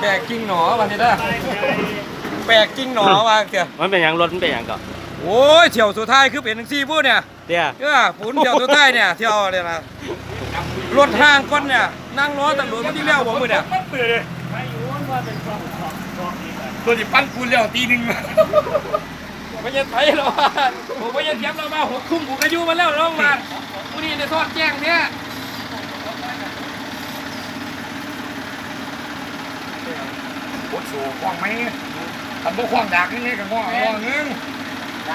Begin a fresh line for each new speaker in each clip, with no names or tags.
แปลกจริงหนอวันนี้นะแปลกจริงหนอวางเถอะ
มันเป็นหยังรถมันเป็นหยังก่อน
โอ้ยเที่ยวสุดท้ายคือเป็นทั้งสี่พูดเนี่ย
เตี้ย
เออฝุ่นเที่ยวสุดท้ายเนี่ยเที่ยวเนี่ยนะรถห้างก้อนเนี่ยนั่งรอตำรวจมาที่เลี้ยวผมมือเนี่ย
ตัวที่ปั้นกูแล้วตีหนึ่ง
ไม่ยันไปหรอกผมไม่ยันเทียบเรามาหกทุ่มผมก็อยู่มาแล้วน้องมาผู้นี้จะทอดแจ้งเนี่ย
โคตรสูงคว้างไหมทำพวกคว้างดักนี่ไงกับคว้างคว้างนึง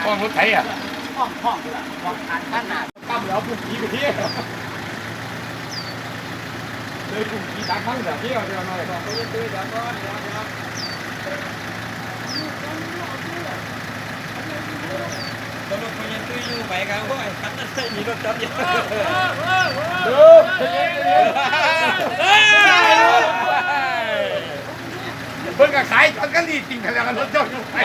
คว้างรถไถอะ
ห้องห้องละห้องอันขนาด
ตั้มแล้วปุ่มผีไปเที่ยวเลยปุ่มผีดักทั้งแบบเที่ยวเดียวหน่อยครับ
ไม่ยันตื้อเดี๋ยวก่อนเดี๋ยวเดี๋ยวตำรวจไม่ยันตื้ออยู่ไปกันเพราะไอ้คันนั้นมีรถจับอยู่
ดู เพิ่งกับขายตอนกันรีจริงกันแล้วรถเจ้าอยู่ไหน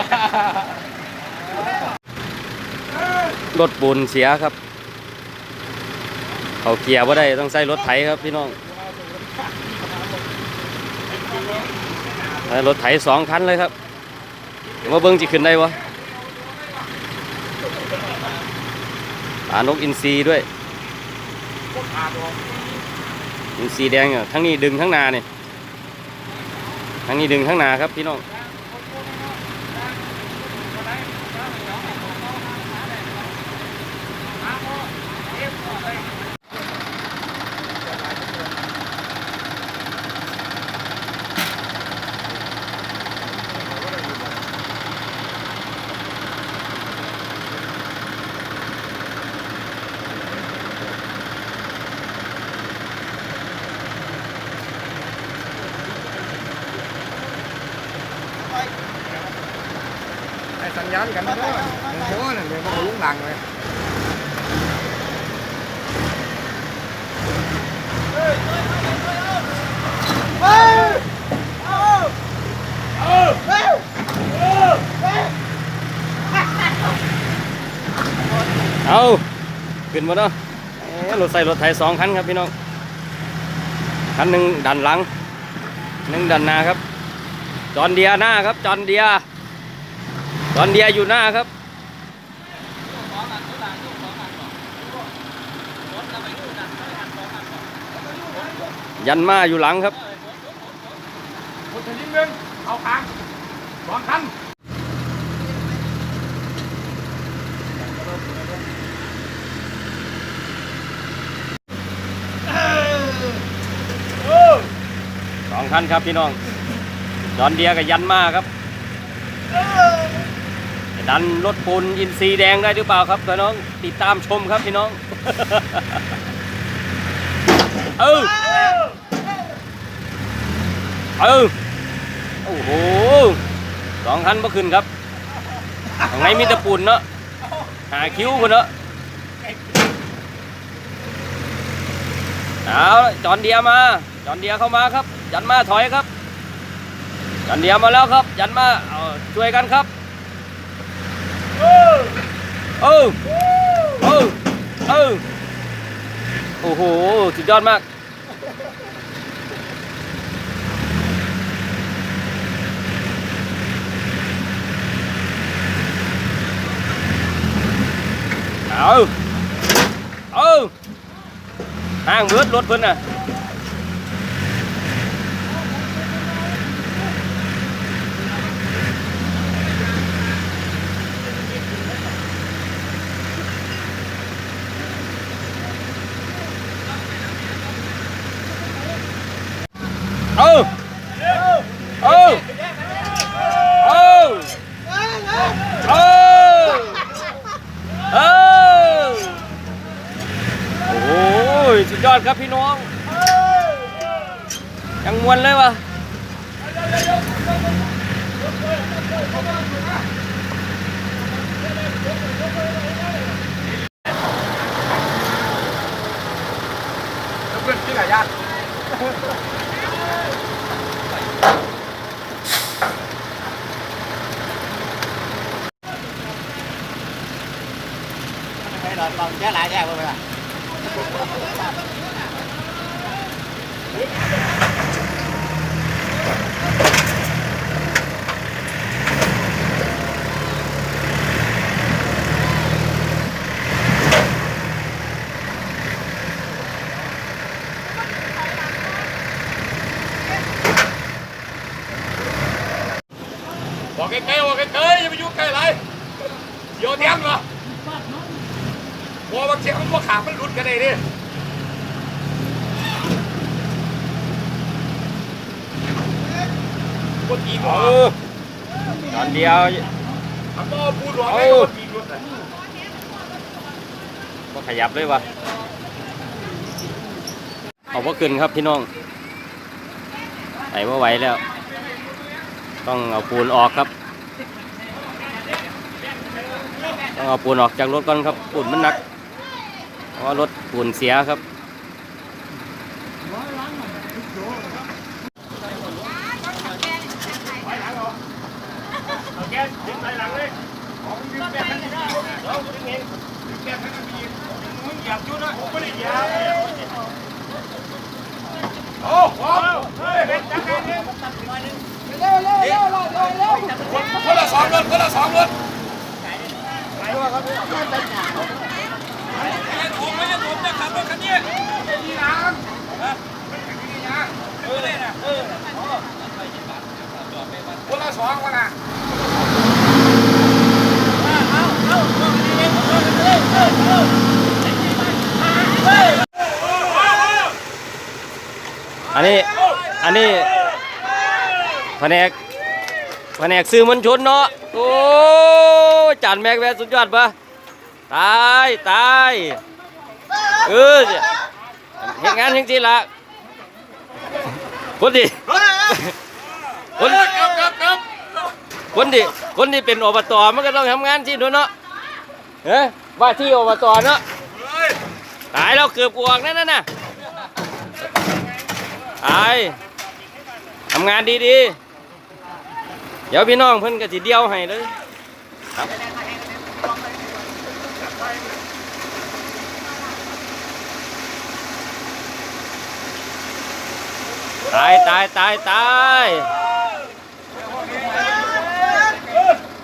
รถปูนเสียครับเขาเกียร์ว่าได้ต้องใช้รถไถครับพี่น้องรถไถสองคันเลยครับว่าเบิ้งจะขึ้นได้วะปลานกอินทรีด้วยอินทรีแดงอะทั้งนี้ดึงทั้งนาเนี่ย ทั้งนี้ดึงทั้งนาครับพี่น้อง
ไอ้สัญญาณกันเด้อโอ้โหนั่นเลยมันลุงหลังเลย
เอาขึ้นมาเนาะรถใส่รถไถสองคันครับพี่น้อง คันหนึ่งดันหลังหนึ่งดันหน้าครับ จอนเดียหน้าครับ จอนเดีย จอนเดียอยู่หน้าครับยันมาอยู่หลังครับ
คนชนิดนึงเอาคางสองคัน
สองคันครับพี่น้องจอนเดียกับยันมาครับจะ ดันรถปูนอินซีแดงได้หรือเปล่าครับพี่น้องติดตามชมครับพี่น้อง เออเออโอ้โหสองคันเมื่อคืนครับข้างในมีตะปูนเนาะหาคิ้วคนเนาะเอาจอนเดียมาจอนเดียเข้ามาครับ ยันมาถอยครับ ยันเดียมาแล้วครับ ยันมาเอาช่วยกันครับ เออเออโอ้โหสุดยอดมากเอาเอาห่างเบิดรถเพิ่นน่ะ เอาเอาเอาเอาเอาโอ้ยสุดยอดครับพี่น้อง ยังมวนเลยวะ
เพื่อนที่ไหนญาติ rồi còn trái lại đây mọi người ạ. Bỏ cái cây, bỏ cái cây, vô cây lại. Vô thêm rồi พอบางเทียมันพวกขามันหลุดกันเลยดิปวดอีกเหร
เอ
อ
อจอนเดียว
ทำบ่พูดหรอ
เอา
ไม่ปวดอีกรถอะ
ก็ขยับเลยวะเอาว่าขึ้นครับพี่น้องไหนว่าไหวแล้ว ต้องเอาปูนออกครับ ต้องเอาปูนออกจากรถก่อนครับปูนมันหนัก เพราะว่ารถปูนเสียครับ
โอ้โหเฮ้ยคนละสองรถคนละสองรถ
ผมไม่ใช่ผมจะขับรถคันนี้
นี่นะ
เออเลยนะเออ
คนละสองคนน่ะ
อันนี้อันนี้แผนกแผนกซื้อมวลชนเนาะโอ้จานแม็กแวสุดยอดปะตายตายเออเห็นงานจริงๆละคนดีคน
ครับค
นดีคนที่เป็นอบตมันก็ต้องทำงานที่นู้นเนาะเฮ้ว่าที่อบตเนาะตายแล้วเกือบกวกนั่นน่ะ นะตายทำงานดีๆ เดี๋ยวพี่น้องเพิ่นก็สิเดียวให้เลยครับตายตายตายตาย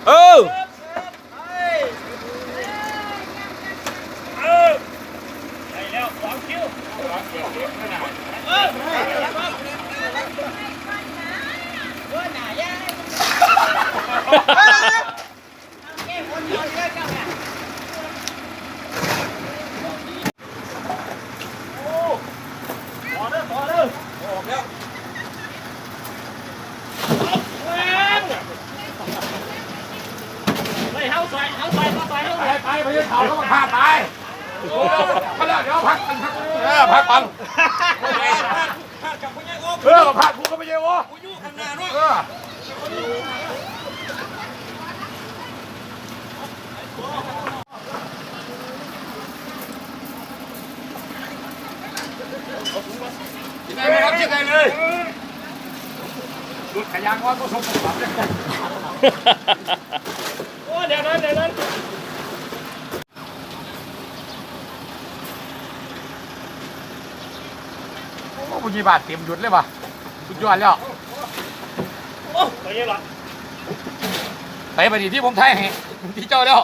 เออ
ไปไปไปยืนเขาแล้วก็พาไปโอ้มาแล้วเดี๋ยวพักกันพักเออพักปังเออพักกูก็ไม่เยอะวะ
กูอยู่ข้างหน้าด้วย
เออกินได้ไหมครับกินได้เลยดูดขยางว่าก็สมบูรณ์ เดี๋
ยวนั้นเดี๋ยวนั้น
โอ้บุญีบาทเต็มหยุดเลยว่ะสุดยอดแล้ว
โอ้ยยังหรอ
ไปไปดิที่ผมไทยให้ที่เจ้าแล้ว